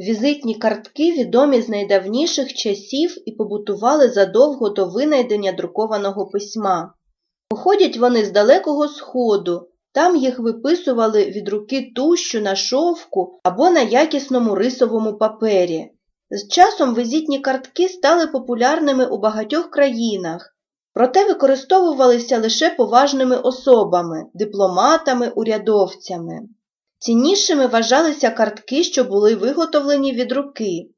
Візитні картки відомі з найдавніших часів і побутували задовго до винайдення друкованого письма. Походять вони з далекого сходу, там їх виписували від руки тущу на шовку або на якісному рисовому папері. З часом візитні картки стали популярними у багатьох країнах, проте використовувалися лише поважними особами, дипломатами, урядовцями. Ціннішими вважалися картки, що були виготовлені від руки.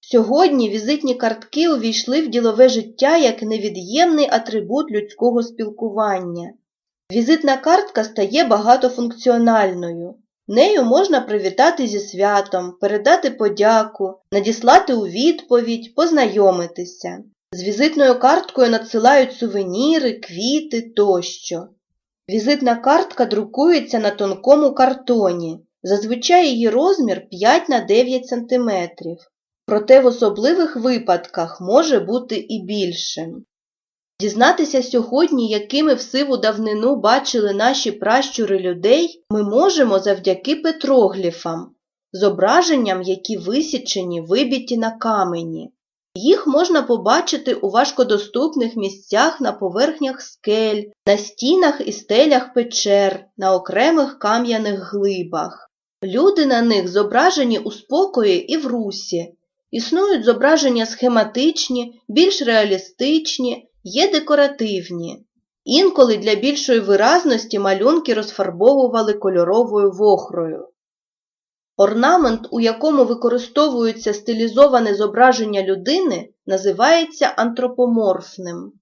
Сьогодні візитні картки увійшли в ділове життя як невід'ємний атрибут людського спілкування. Візитна картка стає багатофункціональною. Нею можна привітати зі святом, передати подяку, надіслати у відповідь, познайомитися. З візитною карткою надсилають сувеніри, квіти тощо. Візитна картка друкується на тонкому картоні. Зазвичай її розмір 5 на 9 см. Проте в особливих випадках може бути і більшим. Дізнатися сьогодні, якими в сиву давнину бачили наші пращури людей, ми можемо завдяки петрогліфам, зображенням, які висічені, вибіті на камені. Їх можна побачити у важкодоступних місцях на поверхнях скель, на стінах і стелях печер, на окремих кам'яних глибах. Люди на них зображені у спокої і в русі. Існують зображення схематичні, більш реалістичні, є декоративні. Інколи для більшої виразності малюнки розфарбовували кольоровою вохрою. Орнамент, у якому використовується стилізоване зображення людини, називається антропоморфним.